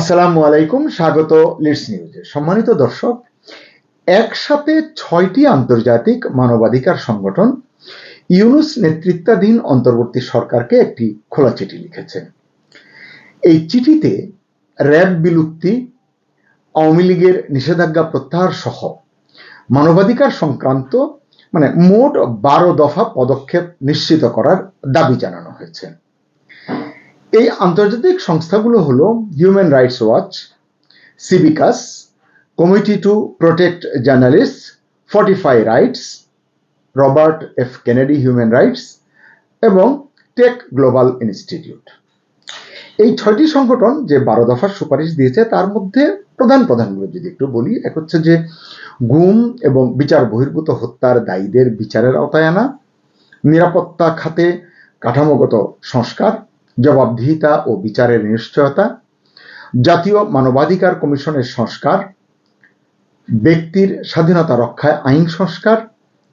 আসসালামু আলাইকুম, স্বাগত লিডস নিউজে সম্মানিত দর্শক, একসাথে ছয়টি আন্তর্জাতিক মানবাধিকার সংগঠন ইউনুস নেতৃত্বাধীন অন্তর্বর্তী সরকারকে একটি খোলা চিঠি লিখেছে। এই চিঠিতে র্যাব বিলুপ্তি, আওয়ামী লীগের নিষেধাজ্ঞা প্রত্যাহার সহ মানবাধিকার সংক্রান্ত মানে মোট বারো দফা পদক্ষেপ নিশ্চিত করার দাবি জানানো হয়েছে। এই আন্তর্জাতিক সংস্থাগুলো হলো human rights watch সিবিকাস committee to protect journalist fortify rights Robert F Kennedy human rights এবং টেক গ্লোবাল ইনস্টিটিউট এই ছয়টি সংগঠন যে বারো দফার সুপারিশ দিয়েছে, তার মধ্যে প্রধান প্রধানগুলো যদি একটু বলি, এক হচ্ছে যে গুম এবং বিচার বহির্ভূত হত্যার দায়ীদের বিচারের আওতায় আনা, নিরাপত্তা খাতে কাঠামোগত সংস্কার জবাবদিহিতা ও বিচারের নিশ্চয়তা, জাতীয় মানবাধিকার কমিশনের সংস্কার, ব্যক্তির স্বাধীনতা রক্ষায় আইন সংস্কার,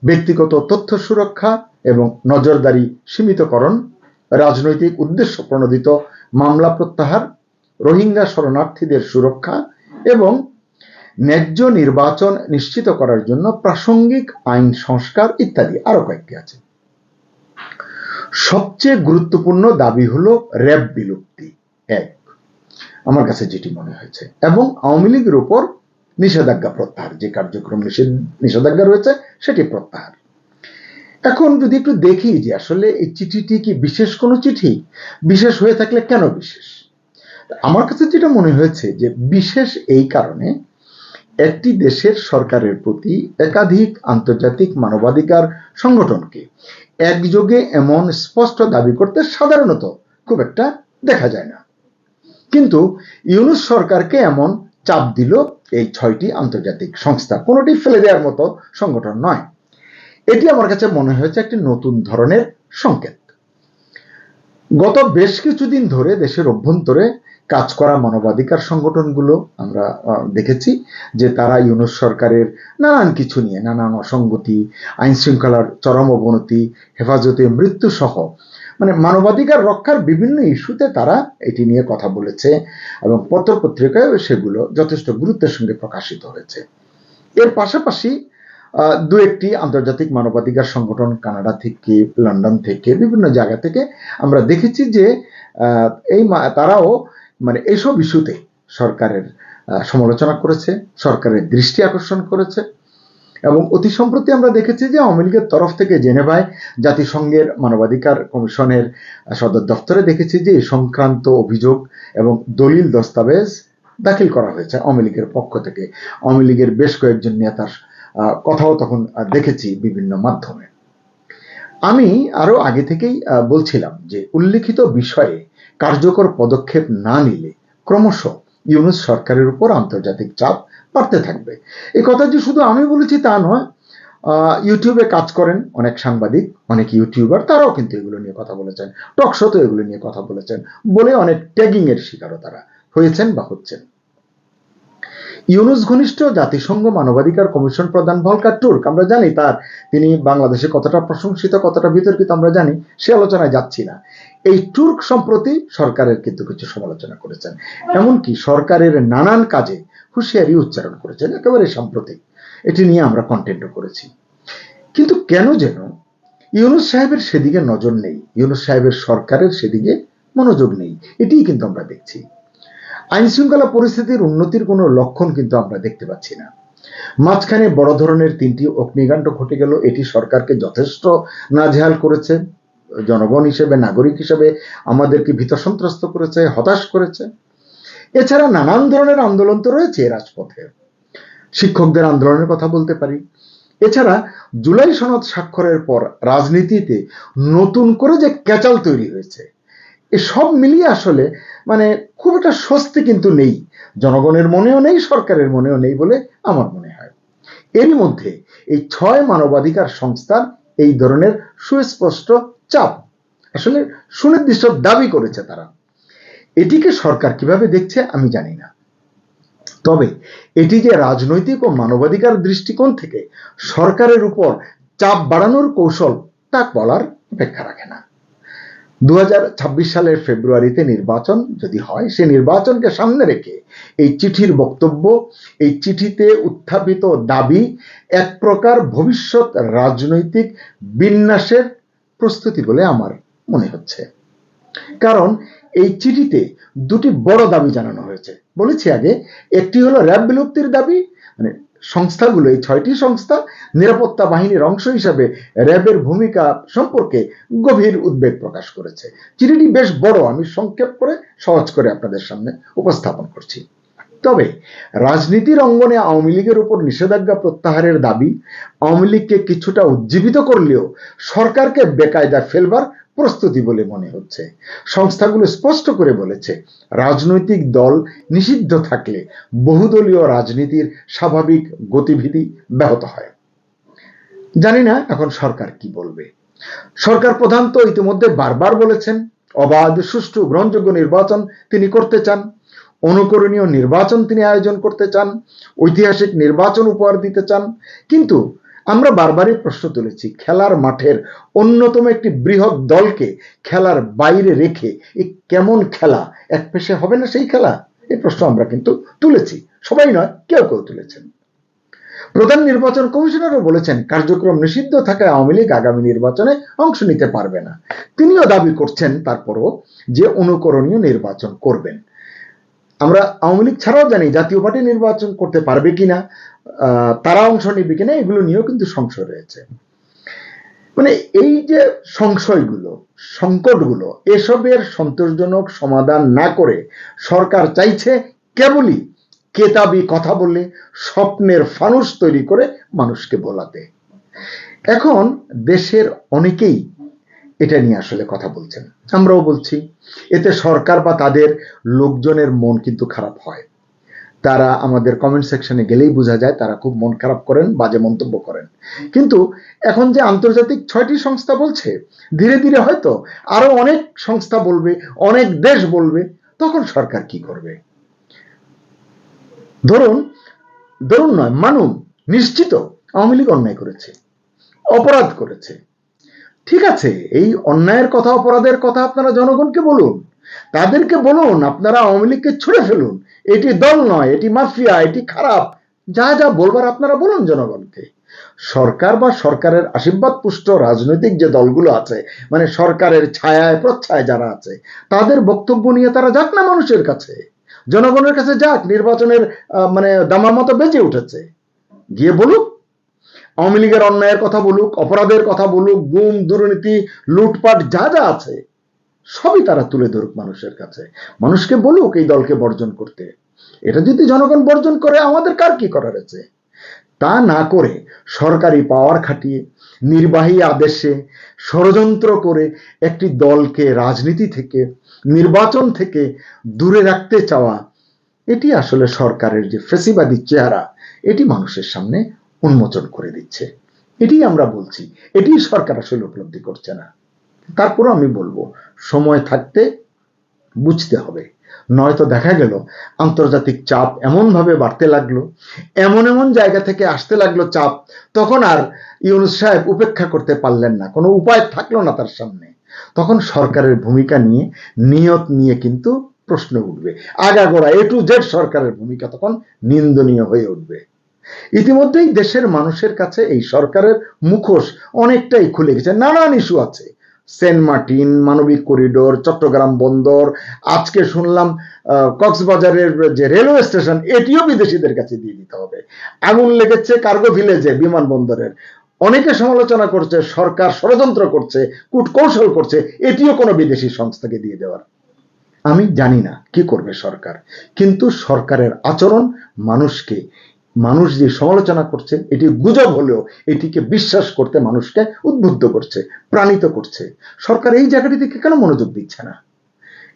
ব্যক্তিগত তথ্য সুরক্ষা এবং নজরদারি সীমিতকরণ, রাজনৈতিক উদ্দেশ্য প্রণোদিত মামলা প্রত্যাহার, রোহিঙ্গা শরণার্থীদের সুরক্ষা এবং ন্যায্য নির্বাচন নিশ্চিত করার জন্য প্রাসঙ্গিক আইন সংস্কার ইত্যাদি আরও কয়েকটি আছে। সবচেয়ে গুরুত্বপূর্ণ দাবি হলো র্যাব বিলুপ্তি, এক, আমার কাছে যেটি মনে হয়েছে। এবং আওয়ামী লীগের উপর নিষেধাজ্ঞা প্রত্যাহার, যে কার্যক্রম নিষেধ নিষেধাজ্ঞা রয়েছে, সেটি প্রত্যাহার। এখন যদি একটু দেখি যে আসলে এই চিঠিটি কি বিশেষ কোনো চিঠি? বিশেষ হয়ে থাকলে কেন বিশেষ? আমার কাছে যেটা মনে হয়েছে যে বিশেষ এই কারণে একটি দেশের সরকারের প্রতি একাধিক আন্তর্জাতিক মানবাধিকার সংগঠনকে একযোগে এমন স্পষ্ট দাবি করতে সাধারণত খুব একটা দেখা যায় না। কিন্তু ইউনুস সরকারকে এমন চাপ দিল এই ছয়টি আন্তর্জাতিক সংস্থা, কোনোটি ফেলে দেওয়ার মতো সংগঠন নয়। এটি আমার কাছে মনে হয়েছে একটি নতুন ধরনের সংকেত। গত বেশ কিছুদিন ধরে দেশের অভ্যন্তরে কাজ করা মানবাধিকার সংগঠনগুলো আমরা দেখেছি যে তারা ইউনুস সরকারের নানান কিছু নিয়ে, নানান অসঙ্গতি আইন শৃঙ্খলার চরম অবনতি, হেফাজতে মৃত্যু সহ মানে মানবাধিকার রক্ষার বিভিন্ন ইস্যুতে তারা এটি নিয়ে কথা বলেছে এবং পত্র পত্রিকায় সেগুলো যথেষ্ট গুরুত্বের সঙ্গে প্রকাশিত হয়েছে। এর পাশাপাশি দু একটি আন্তর্জাতিক মানবাধিকার সংগঠন, কানাডা থেকে, লন্ডন থেকে, বিভিন্ন জায়গা থেকে আমরা দেখেছি যে এই তারাও মানে এইসব ইস্যুতে সরকারের সমালোচনা করেছে, সরকারের দৃষ্টি আকর্ষণ করেছে এবং অতি সম্প্রতি আমরা দেখেছি যে আওয়ামী লীগের তরফ থেকে জেনেভায় জাতিসংঘের মানবাধিকার কমিশনের সদর দপ্তরে দেখেছি যে এই সংক্রান্ত অভিযোগ এবং দলিল দস্তাবেজ দাখিল করা হয়েছে আওয়ামী লীগের পক্ষ থেকে। আওয়ামী লীগের বেশ কয়েকজন নেতার কথাও তখন দেখেছি বিভিন্ন মাধ্যমে। আমি আরও আগে থেকেই বলছিলাম যে উল্লিখিত বিষয়ে কার্যকর পদক্ষেপ না নিলে ক্রমশ ইউনুস সরকারের উপর আন্তর্জাতিক চাপ বাড়তে থাকবে। এই কথা যে শুধু আমি বলেছি তা নয় ইউটিউবে কাজ করেন অনেক সাংবাদিক, অনেক ইউটিউবার, তারাও কিন্তু এগুলো নিয়ে কথা বলেছেন। টকশোতে এগুলো নিয়ে কথা বলেছেন বলে অনেক ট্যাগিংয়ের শিকারও তারা হয়েছেন বা হচ্ছেন। ইউনুস ঘনিষ্ঠ জাতিসংঘ মানবাধিকার কমিশন প্রধান ভলকার টুর্ক, আমরা জানি তার, তিনি বাংলাদেশে কতটা প্রশংসিত, কতটা বিতর্কিত, আমরা জানি, সে আলোচনায় যাচ্ছি না। এই টুর্ক সম্প্রতি সরকারের কিন্তু কিছু সমালোচনা করেছেন। এমনকি সরকারের নানান কাজে হুঁশিয়ারি উচ্চারণ করেছেন, একেবারে সাম্প্রতিক। এটি নিয়ে আমরা কন্টেন্টও করেছি। কিন্তু কেন যেন ইউনুস সাহেবের সেদিকে নজর নেই, ইউনুস সাহেবের সরকারের সেদিকে মনোযোগ নেই, এটিই কিন্তু আমরা দেখছি। আইন শৃঙ্খলা পরিস্থিতির উন্নতির কোনো লক্ষণ কিন্তু আমরা দেখতে পাচ্ছি না। মাঝখানে বড় ধরনের তিনটি অগ্নিকাণ্ড ঘটে গেল, এটি সরকারকে যথেষ্ট নাজেহাল করেছে। জনগণ হিসেবে, নাগরিক হিসেবে আমাদেরকে ভীত সন্ত্রস্ত করেছে, হতাশ করেছে। এছাড়া নানান ধরনের আন্দোলন তো রয়েছে রাজপথে। শিক্ষকদের আন্দোলনের কথা বলতে পারি। এছাড়া জুলাই সনদ স্বাক্ষরের পর রাজনীতিতে নতুন করে যে ক্যাচাল তৈরি হয়েছে সব মিলিয়ে আসলে মানে খুব একটা স্বস্তি কিন্তু নেই। জনগণের মনেও নেই, সরকারের মনেও নেই বলে আমার মনে হয়। এরই মধ্যে এই ছয় মানবাধিকার সংস্থার এই ধরনের সুস্পষ্ট চাপ আসলে সুনির্দিষ্ট দাবি করেছে তারা। এটিকে সরকার কীভাবে দেখছে আমি জানি না। তবে এটি যে রাজনৈতিক ও মানবাধিকার দৃষ্টিকোণ থেকে সরকারের উপর চাপ বাড়ানোর কৌশল, তা বলার অপেক্ষা রাখে না। দু হাজার ছাব্বিশ সালের ফেব্রুয়ারিতে নির্বাচন যদি হয়, সে নির্বাচনকে সামনে রেখে এই চিঠির বক্তব্য, এই চিঠিতে উত্থাপিত দাবি এক প্রকার ভবিষ্যৎ রাজনৈতিক বিন্যাসের প্রস্তুতি বলে আমার মনে হচ্ছে। কারণ এই চিঠিতে দুটি বড় দাবি জানানো হয়েছে। বলেছি আগে, একটি হলো র্যাব বিলুপ্তির দাবি মানে সংস্থাগুলো, এই ছয়টি সংস্থা নিরাপত্তা বাহিনীর অংশ হিসাবে র্যাবের ভূমিকা সম্পর্কে গভীর উদ্বেগ প্রকাশ করেছে। চিঠিটি বেশ বড়, আমি সংক্ষেপ করে সহজ করে আপনাদের সামনে উপস্থাপন করছি। তবে রাজনীতির অঙ্গনে আওয়ামী লীগের উপর নিষেধাজ্ঞা প্রত্যাহারের দাবি আওয়ামী লীগকে কিছুটা উজ্জীবিত করলেও সরকারকে বেকায়দা ফেলবার প্রস্তুতি বলে মনে হচ্ছে। সংস্থাগুলো স্পষ্ট করে বলেছে, রাজনৈতিক দল নিষিদ্ধ থাকলে বহুদলীয় রাজনীতির স্বাভাবিক গতিবিধি ব্যাহত হয়। জানি না এখন সরকার কি বলবে। সরকার প্রধান তো ইতিমধ্যে বারবার বলেছেন, অবাধ সুষ্ঠু গ্রহণযোগ্য নির্বাচন তিনি করতে চান। অনুকরণীয় নির্বাচন তিনি আয়োজন করতে চান, ঐতিহাসিক নির্বাচন উপহার দিতে চান। কিন্তু আমরা বারবারই প্রশ্ন তুলেছি, খেলার মাঠের অন্যতম একটি বৃহৎ দলকে খেলার বাইরে রেখে এই কেমন খেলা? এক পেশে হবে না সেই খেলা? এই প্রশ্ন আমরা কিন্তু তুলেছি। সবাই নয়, কেউ কেউ তুলেছেন। প্রধান নির্বাচন কমিশনারও বলেছেন, কার্যক্রম নিষিদ্ধ থাকায় আওয়ামী লীগ আগামী নির্বাচনে অংশ নিতে পারবে না। তিনিও দাবি করছেন তারপরও যে অনুকরণীয় নির্বাচন করবেন। আমরা আওয়ামী লীগ ছাড়াও জানি জাতীয় পার্টি নির্বাচন করতে পারবে কিনা তারা অংশ নেবে কিনা, এগুলো নিয়েও কিন্তু সংশয় রয়েছে। মানে এই যে সংশয়গুলো, সংকটগুলো, এসবের সন্তোষজনক সমাধান না করে সরকার চাইছে কেবলই কেতাবি কথা বলে স্বপ্নের ফানুস তৈরি করে মানুষকে বলাতে। এখন দেশের অনেকেই এটা নিয়ে আসলে কথা বলছেন। আমরাও বলছি, এতে সরকার বা তাদের লোকজনের মন কিন্তু খারাপ হয়। তারা আমাদের কমেন্ট সেকশনে গেলেই বোঝা যায় তারা খুব মন খারাপ করেন, বাজে মন্তব্য করেন। কিন্তু এখন যে আন্তর্জাতিক ছয়টি সংস্থা বলছে, ধীরে ধীরে হয়তো আরও অনেক সংস্থা বলবে, অনেক দেশ বলবে, তখন সরকার কি করবে? ধরুন ধরুন নয়, মানুন নিশ্চিত আওয়ামী লীগ অন্যায় করেছে, অপরাধ করেছে। ঠিক আছে, এই অন্যায়ের কথা, অপরাধের কথা আপনারা জনগণকে বলুন। তাদেরকে বলুন, আপনারা আওয়ামী লীগকে ছুড়ে ফেলুন। এটি দল নয়, এটি মাফিয়া, এটি খারাপ। যা যা বলবার আপনারা বলুন জনগণকে। সরকার বা সরকারের আশীর্বাদ পুষ্ট রাজনৈতিক যে দলগুলো আছে মানে সরকারের ছায়ায়, প্রচ্ছায় যারা আছে, তাদের বক্তব্য নিয়ে তারা যাক না মানুষের কাছে। জনগণের কাছে যাক, নির্বাচনের মানে দামার মতো বেঁচে উঠেছে। গিয়ে বলুক আওয়ামী লীগের অন্যায়ের কথা বলুক, অপরাধের কথা বলুক, গুম, দুর্নীতি, লুটপাট যা যা আছে, সবই তারা তুলে ধরুক মানুষের কাছে। মানুষকে বলুক এই দলকে বর্জন করতে। এটা যদি জনগণ বর্জন করে, আমাদের কার কি করার আছে? তা না করে সরকারি পাওয়ার খাটিয়ে, নির্বাহী আদেশে ষড়যন্ত্র করে একটি দলকে রাজনীতি থেকে, নির্বাচন থেকে দূরে রাখতে চাওয়া, এটি আসলে সরকারের যে ফেসিবাদী চেহারা, এটি মানুষের সামনে উন্মোচন করে দিচ্ছে। এটি আমরা বলছি। এটি সরকার আসলে উপলব্ধি করছে না। তারপরও আমি বলব, সময় থাকতে বুঝতে হবে। নয়তো দেখা গেল, আন্তর্জাতিক চাপ এমনভাবে বাড়তে লাগল, এমন এমন জায়গা থেকে আসতে লাগল চাপ, তখন আর ইউনুস সাহেব উপেক্ষা করতে পারলেন না। কোনো উপায় থাকল না তার সামনে। তখন সরকারের ভূমিকা নিয়ে, নিয়ত নিয়ে কিন্তু প্রশ্ন উঠবে। আগাগোড়া এ টু জেড সরকারের ভূমিকা তখন নিন্দনীয় হয়ে উঠবে। ইতিমধ্যেই দেশের মানুষের কাছে এই সরকারের মুখোশ অনেকটাই খুলে গেছে। নানান ইস্যু আছে। সেন্ট মার্টিন, মানবিক করিডোর, চট্টগ্রাম বন্দর, আজকে শুনলাম কক্সবাজারের যে রেলওয়ে স্টেশন, এটিও বিদেশিদের কাছে দিয়ে দিতে হবে। আগুন লেগেছে কার্গো ভিলেজে, বিমানবন্দরের। অনেকে সমালোচনা করছে, সরকার ষড়যন্ত্র করছে, কূটকৌশল করছে, এটিও কোনো বিদেশি সংস্থাকে দিয়ে দেওয়ার। আমি জানি না কি করবে সরকার, কিন্তু সরকারের আচরণ মানুষকে মানুষ যে সমালোচনা করছে, এটি গুজব হলেও এটিকে বিশ্বাস করতে মানুষকে উদ্বুদ্ধ করছে, প্রাণিত করছে। সরকার এই জায়গাটি থেকে কেন মনোযোগ দিচ্ছে না?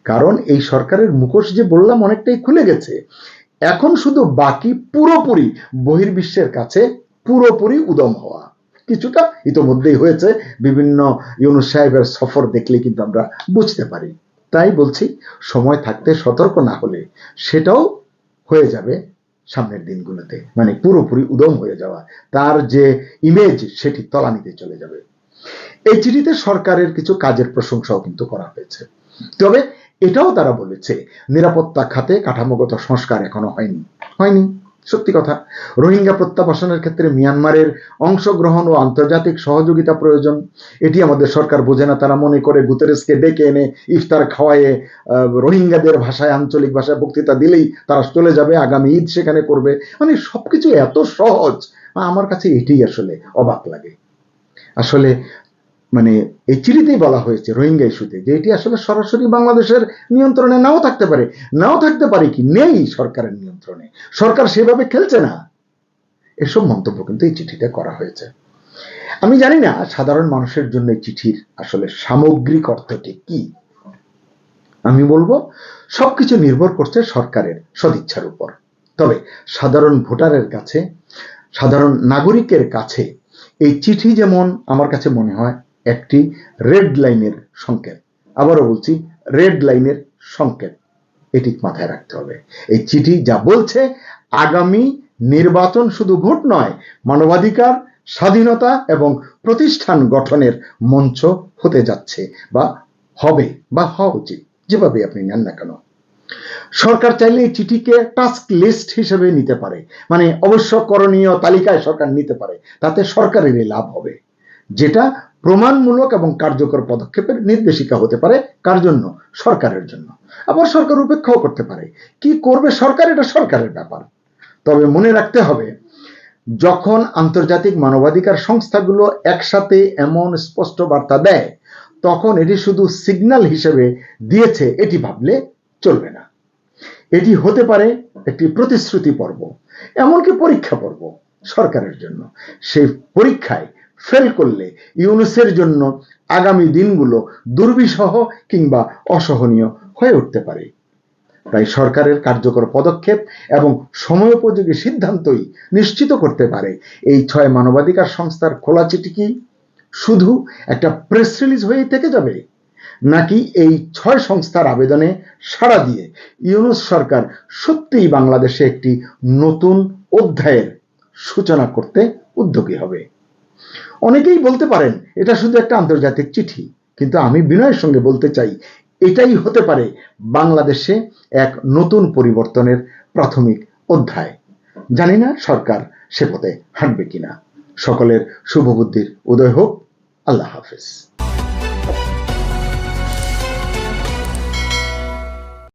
কারণ এই সরকারের মুখোশ যে বললাম অনেকটাই খুলে গেছে। এখন শুধু বাকি পুরোপুরি বহির্বিশ্বের কাছে পুরোপুরি উদম হওয়া। কিছুটা ইতোমধ্যেই হয়েছে, বিভিন্ন ইউনুস সাহেবের সফর দেখলে কিন্তু আমরা বুঝতে পারি। তাই বলছি, সময় থাকতে সতর্ক না হলে সেটাও হয়ে যাবে। সামনের দিনগুলোতে মানে পুরোপুরি উদম হয়ে যাওয়া, তার যে ইমেজ সেটি তলানিতে চলে যাবে। এই চিঠিতে সরকারের কিছু কাজের প্রশংসাও কিন্তু করা হয়েছে। তবে এটাও তারা বলেছে, নিরাপত্তা খাতে কাঠামোগত সংস্কার এখনও হয়নি। হয়নি। সত্যি কথা, রোহিঙ্গা প্রত্যাবাসনের ক্ষেত্রে মিয়ানমারের অংশগ্রহণ ও আন্তর্জাতিক সহযোগিতা প্রয়োজন, এটি আমাদের সরকার বোঝে না, তারা মনে করে গুতেরেসকে ডেকে এনে ইফতার খাওয়ায়ে রোহিঙ্গাদের ভাষায়, আঞ্চলিক ভাষায় বক্তৃতা দিলেই তারা চলে যাবে, আগামী ঈদ সেখানে করবে। মানে সবকিছু এত সহজ, আমার কাছে এটাই আসলে অবাক লাগে। আসলে মানে এই চিঠিতেই বলা হয়েছে রোহিঙ্গা ইস্যুতে যে এটি আসলে সরাসরি বাংলাদেশের নিয়ন্ত্রণে নাও থাকতে পারে। নাও থাকতে পারে কি? নেই সরকারের নিয়ন্ত্রণে। সরকার সেভাবে খেলছে না। এসব মন্তব্য কিন্তু এই চিঠিতে করা হয়েছে। আমি জানি না সাধারণ মানুষের জন্য এই চিঠির আসলে সামগ্রিক অর্থটি কি। আমি বলব, সবকিছু নির্ভর করছে সরকারের সদিচ্ছার উপর। তবে সাধারণ ভোটারের কাছে, সাধারণ নাগরিকের কাছে এই চিঠি যেমন আমার কাছে মনে হয় একটি রেড লাইনের সংকেত। আবারও বলছি, রেড লাইনের সংকেত। এটি মাথায় রাখতে হবে। এই চিঠি যা বলছে, আগামী নির্বাচন শুধু ভোট নয়, মানবাধিকার, স্বাধীনতা এবং প্রতিষ্ঠান গঠনের মঞ্চ হতে যাচ্ছে বা হবে বা হওয়া উচিত। যেভাবে আপনি নেন না কেন। সরকার চাইলে এই চিঠিকে টাস্ক লিস্ট হিসেবে নিতে পারে। মানে অবশ্য করণীয় তালিকায় সরকার নিতে পারে। তাতে সরকারেরই লাভ হবে। যেটা প্রমাণমূলক এবং কার্যকর পদক্ষেপের নির্দেশিকা হতে পারে কার জন্য? সরকারের জন্য। আবার সরকার উপেক্ষাও করতে পারে। কি করবে সরকার? এটা সরকারের ব্যাপার। তবে মনে রাখতে হবে, যখন আন্তর্জাতিক মানবাধিকার সংস্থাগুলো একসাথে এমন স্পষ্ট বার্তা দেয়, তখন এটি শুধু সিগন্যাল হিসেবে দিয়েছে, এটি ভাবলে চলবে না। এটি হতে পারে একটি প্রতিশ্রুতি পর্ব, এমনকি পরীক্ষা পর্ব সরকারের জন্য। সেই পরীক্ষায় ফেল করলে ইউনুসের জন্য আগামী দিনগুলো দুর্বিষহ কিংবা অসহনীয় হয়ে উঠতে পারে। তাই সরকারের কার্যকর পদক্ষেপ এবং সময়োপযোগী সিদ্ধান্তই নিশ্চিত করতে পারে। এই ছয় মানবাধিকার সংস্থার খোলা চিঠি কি শুধু একটা প্রেস রিলিজ হয়েই থেকে যাবে? নাকি এই ছয় সংস্থার আবেদনে সাড়া দিয়ে ইউনুস সরকার সত্যিই বাংলাদেশে একটি নতুন অধ্যায়ের সূচনা করতে উদ্যোগী হবে? অনেকেই বলতে পারেন, এটা শুধু একটা আন্তর্জাতিক চিঠি, কিন্তু আমি বিনয়ের সঙ্গে বলতে চাই, এটাই হতে পারে বাংলাদেশে এক নতুন পরিবর্তনের প্রাথমিক অধ্যায়। জানি না সরকার সে পথে হাঁটবে কিনা। সকলের শুভবুদ্ধির উদয় হোক। আল্লাহ হাফেজ।